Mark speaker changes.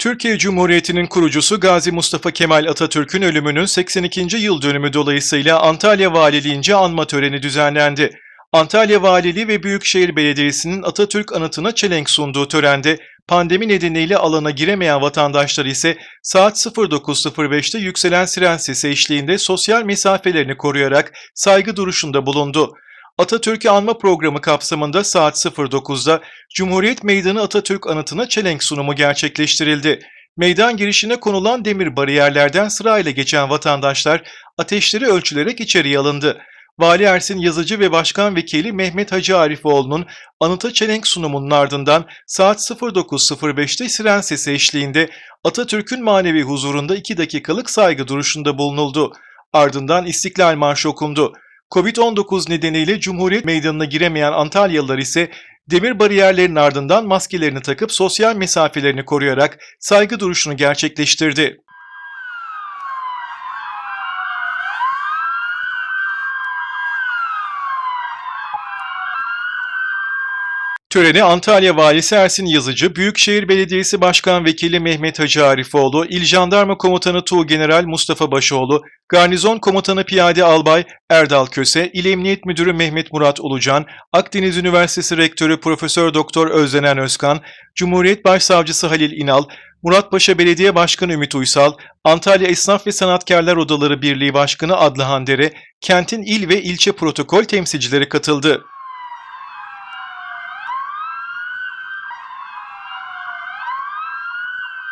Speaker 1: Türkiye Cumhuriyeti'nin kurucusu Gazi Mustafa Kemal Atatürk'ün ölümünün 82. yıl dönümü dolayısıyla Antalya Valiliğince anma töreni düzenlendi. Antalya Valiliği ve Büyükşehir Belediyesi'nin Atatürk anıtına çelenk sunduğu törende pandemi nedeniyle alana giremeyen vatandaşlar ise saat 09.05'te yükselen siren sesi eşliğinde sosyal mesafelerini koruyarak saygı duruşunda bulundu. Atatürk'ü anma programı kapsamında saat 09'da Cumhuriyet Meydanı Atatürk anıtına çelenk sunumu gerçekleştirildi. Meydan girişine konulan demir bariyerlerden sırayla geçen vatandaşlar ateşleri ölçülerek içeriye alındı. Vali Ersin Yazıcı ve Başkan Vekili Mehmet Hacı Arifoğlu'nun anıta çelenk sunumunun ardından saat 09.05'te siren sesi eşliğinde Atatürk'ün manevi huzurunda 2 dakikalık saygı duruşunda bulunuldu. Ardından İstiklal Marşı okundu. Covid-19 nedeniyle Cumhuriyet Meydanı'na giremeyen Antalyalılar ise demir bariyerlerin ardından maskelerini takıp sosyal mesafelerini koruyarak saygı duruşunu gerçekleştirdi. Töreni Antalya Valisi Ersin Yazıcı, Büyükşehir Belediyesi Başkan Vekili Mehmet Hacı Arifoğlu, İl Jandarma Komutanı Tuğgeneral Mustafa Başoğlu, Garnizon Komutanı Piyade Albay Erdal Köse, İl Emniyet Müdürü Mehmet Murat Ulucan, Akdeniz Üniversitesi Rektörü Profesör Doktor Özlenen Özkan, Cumhuriyet Başsavcısı Halil İnal, Muratpaşa Belediye Başkanı Ümit Uysal, Antalya Esnaf ve Sanatkarlar Odaları Birliği Başkanı Adlı Handere, kentin il ve ilçe protokol temsilcileri katıldı.